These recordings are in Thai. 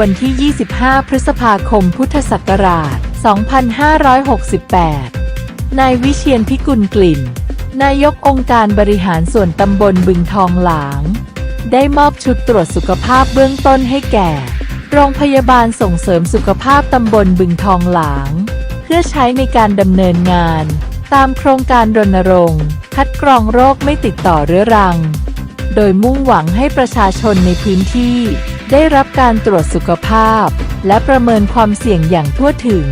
วันที่ 25 พฤษภาคม พุทธศักราช 2568 นายวิเชียนพิกุลกลิ่น นายกองค์การบริหารส่วนตำบลบึงทองหลาง ได้มอบชุดตรวจสุขภาพเบื้องต้นให้แก่ โรงพยาบาลส่งเสริมสุขภาพตำบลบึงทองหลาง เพื่อใช้ในการดำเนินงาน ตามโครงการรณรงค์ คัดกรองโรคไม่ติดต่อเรื้อรัง โดยมุ่งหวังให้ประชาชนในพื้นที่ ได้รับการตรวจสุขภาพ และประเมินความเสี่ยงอย่างทั่วถึง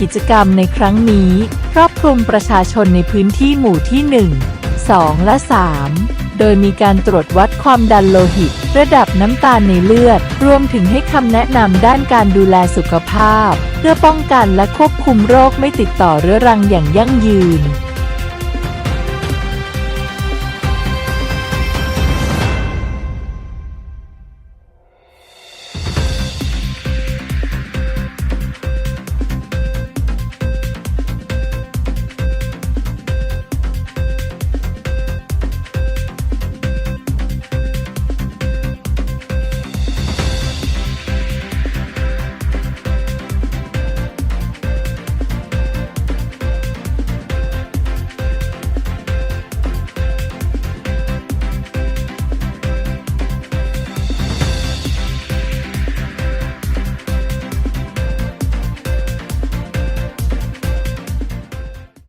กิจกรรมในครั้งนี้ครอบคลุมประชาชนในพื้นที่หมู่ที่ 1 2 และ 3 โดยมีการตรวจวัดความดันโลหิต ระดับน้ำตาลในเลือด รวมถึงให้คำแนะนำด้านการดูแลสุขภาพ เพื่อป้องกันและควบคุมโรคไม่ติดต่อเรื้อรังอย่างยั่งยืน